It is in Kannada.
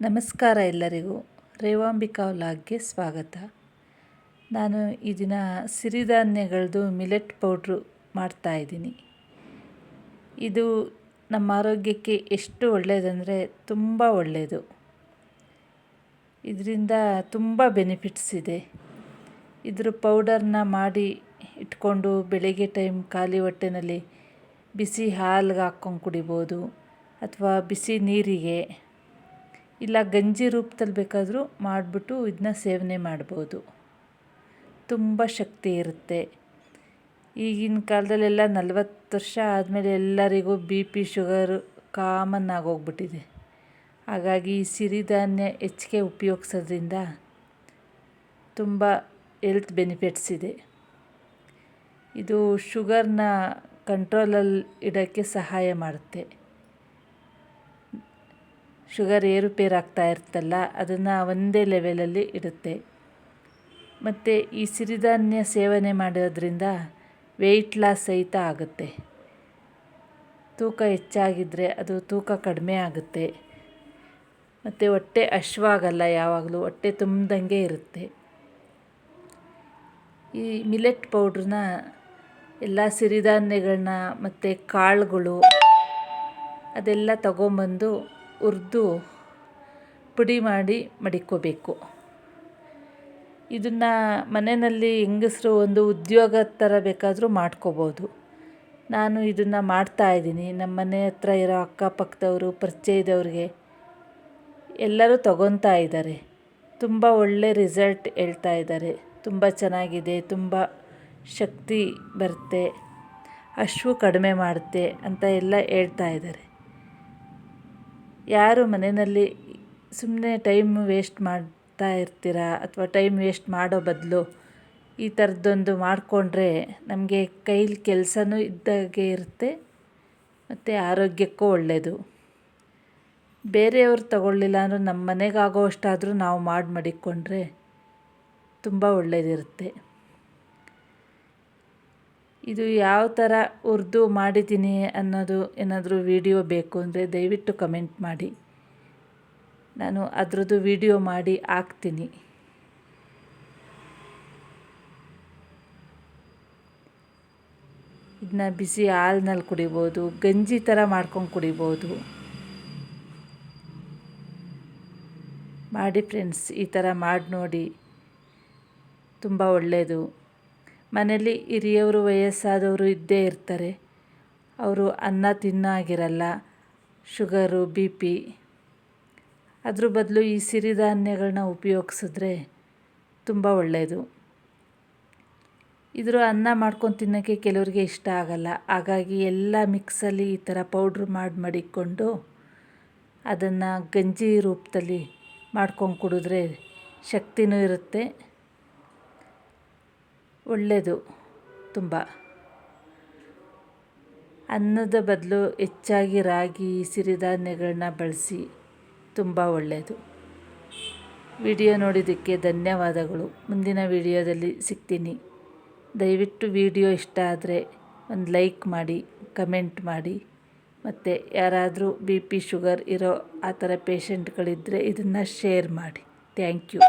ನಮಸ್ಕಾರ ಎಲ್ಲರಿಗೂ. ರೇವಾಂಬಿಕಾ ವ್ಲಾಗ್ಗೆ ಸ್ವಾಗತ. ನಾನು ಈ ದಿನ ಸಿರಿಧಾನ್ಯಗಳದ್ದು ಮಿಲೆಟ್ ಪೌಡ್ರು ಮಾಡ್ತಾಯಿದ್ದೀನಿ ಇದು ನಮ್ಮ ಆರೋಗ್ಯಕ್ಕೆ ಎಷ್ಟು ಒಳ್ಳೆಯದಂದರೆ ತುಂಬ ಒಳ್ಳೆಯದು ಇದರಿಂದ ತುಂಬ ಬೆನಿಫಿಟ್ಸ್ ಇದೆ. ಇದ್ರ ಪೌಡರ್ನ ಮಾಡಿ ಇಟ್ಕೊಂಡು ಬೆಳಗ್ಗೆ ಟೈಮ್ ಖಾಲಿ ಹೊಟ್ಟೆನಲ್ಲಿ ಬಿಸಿ ಹಾಲ್ಗೆ ಹಾಕ್ಕೊಂಡು ಕುಡಿಬೋದು, ಅಥವಾ ಬಿಸಿ ನೀರಿಗೆ ಇಲ್ಲ ಗಂಜಿ ರೂಪದಲ್ಲಿ ಬೇಕಾದರೂ ಮಾಡಿಬಿಟ್ಟು ಇದನ್ನ ಸೇವನೆ ಮಾಡ್ಬೋದು. ತುಂಬ ಶಕ್ತಿ ಇರುತ್ತೆ. ಈಗಿನ ಕಾಲದಲ್ಲೆಲ್ಲ ನಲ್ವತ್ತು ವರ್ಷ ಆದಮೇಲೆ ಎಲ್ಲರಿಗೂ ಬಿ ಪಿ ಶುಗರು ಕಾಮನ್ ಆಗೋಗ್ಬಿಟ್ಟಿದೆ. ಹಾಗಾಗಿ ಈ ಸಿರಿಧಾನ್ಯ ಹೆಚ್ಚಿಗೆ ಉಪಯೋಗಿಸೋದ್ರಿಂದ ತುಂಬ ಎಲ್ತ್ ಬೆನಿಫಿಟ್ಸ್ ಇದೆ. ಇದು ಶುಗರ್ನ ಕಂಟ್ರೋಲಲ್ಲಿ ಇಡೋಕ್ಕೆ ಸಹಾಯ ಮಾಡುತ್ತೆ. ಶುಗರ್ ಏರುಪೇರು ಆಗ್ತಾ ಇರ್ತಲ್ಲ ಅದನ್ನು ಒಂದೇ ಲೆವೆಲಲ್ಲಿ ಇಡುತ್ತೆ. ಮತ್ತು ಈ ಸಿರಿಧಾನ್ಯ ಸೇವನೆ ಮಾಡೋದ್ರಿಂದ ವೆಯ್ಟ್ ಲಾಸ್ ಸಹಿತ ಆಗುತ್ತೆ. ತೂಕ ಹೆಚ್ಚಾಗಿದ್ದರೆ ಅದು ತೂಕ ಕಡಿಮೆ ಆಗುತ್ತೆ. ಮತ್ತು ಹೊಟ್ಟೆ ಅಶ್ವಾಗಲ್ಲ ಯಾವಾಗಲೂ, ಹೊಟ್ಟೆ ತುಂಬ್ದಂಗೆ ಇರುತ್ತೆ. ಈ ಮಿಲೆಟ್ ಪೌಡ್ರನ್ನ ಎಲ್ಲ ಸಿರಿಧಾನ್ಯಗಳನ್ನ ಮತ್ತು ಕಾಳುಗಳು ಅದೆಲ್ಲ ತಗೊಂಬಂದು ಹುರಿದು ಪುಡಿ ಮಾಡಿ ಮಡಿಕೋಬೇಕು. ಇದನ್ನು ಮನೆಯಲ್ಲಿ ಹೆಂಗಸರು ಒಂದು ಉದ್ಯೋಗ ಥರ ಬೇಕಾದರೂ ಮಾಡ್ಕೋಬೋದು. ನಾನು ಇದನ್ನು ಮಾಡ್ತಾಯಿದ್ದೀನಿ ನಮ್ಮ ಮನೆ ಹತ್ರ ಇರೋ ಅಕ್ಕಪಕ್ಕದವರು, ಪರಿಚಯದವ್ರಿಗೆ ಎಲ್ಲರೂ ತಗೊತಾ ಇದ್ದಾರೆ. ತುಂಬ ಒಳ್ಳೆ ರಿಸಲ್ಟ್ ಹೇಳ್ತಾ ಇದ್ದಾರೆ. ತುಂಬ ಚೆನ್ನಾಗಿದೆ, ತುಂಬ ಶಕ್ತಿ ಬರುತ್ತೆ, ಅಶ್ವು ಕಡಿಮೆ ಮಾಡುತ್ತೆ ಅಂತ ಎಲ್ಲ ಹೇಳ್ತಾ ಇದ್ದಾರೆ. ಯಾರು ಮನೆಯಲ್ಲಿ ಸುಮ್ಮನೆ ಟೈಮ್ ವೇಸ್ಟ್ ಮಾಡ್ತಾ ಇರ್ತೀರಾ? ಅಥವಾ ಟೈಮ್ ವೇಸ್ಟ್ ಮಾಡೋ ಬದಲು ಈ ಥರದ್ದೊಂದು ಮಾಡಿಕೊಂಡ್ರೆ ನಮಗೆ ಕೈಲಿ ಕೆಲಸನೂ ಇದ್ದಾಗೆ ಇರುತ್ತೆ, ಮತ್ತು ಆರೋಗ್ಯಕ್ಕೂ ಒಳ್ಳೆಯದು ಬೇರೆಯವರು ತಗೊಳ್ಳಿಲ್ಲ ಅಂದರೂ ನಮ್ಮ ಮನೆಗಾಗೋ ಅಷ್ಟಾದರೂ ನಾವು ಮಾಡಿ ಮಡಿಕೊಂಡ್ರೆ ತುಂಬ ಒಳ್ಳೆಯದಿರುತ್ತೆ ಇದು ಯಾವ ಥರ ಉರ್ದು ಮಾಡಿದ್ದೀನಿ ಅನ್ನೋದು ಏನಾದರೂ ವಿಡಿಯೋ ಬೇಕು ಅಂದರೆ ದಯವಿಟ್ಟು ಕಮೆಂಟ್ ಮಾಡಿ. ನಾನು ಅದರದ್ದು ವಿಡಿಯೋ ಮಾಡಿ ಹಾಕ್ತೀನಿ. ಇದನ್ನ ಬಿಸಿ ಹಾಲಿನಲ್ಲಿ ಕುಡಿಬೋದು, ಗಂಜಿ ಥರ ಮಾಡ್ಕೊಂಡು ಕುಡಿಬೋದು. ಮಾಡಿ ಫ್ರೆಂಡ್ಸ್, ಈ ಥರ ಮಾಡಿ ನೋಡಿ. ತುಂಬ ಒಳ್ಳೆಯದು. ಮನೇಲಿ ಹಿರಿಯವರು ವಯಸ್ಸಾದವರು ಇದ್ದೇ ಇರ್ತಾರೆ. ಅವರು ಅನ್ನ ತಿನ್ನೋ ಆಗಿರಲ್ಲ ಶುಗರು, ಬಿ ಪಿ. ಅದ್ರ ಬದಲು ಈ ಸಿರಿಧಾನ್ಯಗಳನ್ನ ಉಪಯೋಗಿಸಿದ್ರೆ ತುಂಬ ಒಳ್ಳೆಯದು ಇದ್ರ ಅನ್ನ ಮಾಡ್ಕೊಂಡು ತಿನ್ನೋಕ್ಕೆ ಕೆಲವರಿಗೆ ಇಷ್ಟ ಆಗಲ್ಲ. ಹಾಗಾಗಿ ಎಲ್ಲ ಮಿಕ್ಸಲ್ಲಿ ಈ ಥರ ಪೌಡ್ರ್ ಮಾಡಿ ಮಡಿಕ್ಕೊಂಡು ಅದನ್ನು ಗಂಜಿ ರೂಪದಲ್ಲಿ ಮಾಡ್ಕೊಂಡು ಕುಡಿದ್ರೆ ಶಕ್ತಿನೂ ಇರುತ್ತೆ. ಒಳ್ಳೆಯದು ತುಂಬ. ಅನ್ನದ ಬದಲು ಹೆಚ್ಚಾಗಿ ರಾಗಿ ಸಿರಿಧಾನ್ಯಗಳನ್ನ ಬಳಸಿ ತುಂಬ ಒಳ್ಳೆಯದು ವಿಡಿಯೋ ನೋಡಿದ್ದಕ್ಕೆ ಧನ್ಯವಾದಗಳು. ಮುಂದಿನ ವಿಡಿಯೋದಲ್ಲಿ ಸಿಗ್ತೀನಿ. ದಯವಿಟ್ಟು ವಿಡಿಯೋ ಇಷ್ಟ ಆದರೆ ಒಂದು ಲೈಕ್ ಮಾಡಿ, ಕಮೆಂಟ್ ಮಾಡಿ. ಮತ್ತು ಯಾರಾದರೂ ಬಿ ಪಿ ಶುಗರ್ ಇರೋ ಆ ಥರ ಪೇಷಂಟ್ಗಳಿದ್ದರೆ ಇದನ್ನು ಶೇರ್ ಮಾಡಿ. Thank you.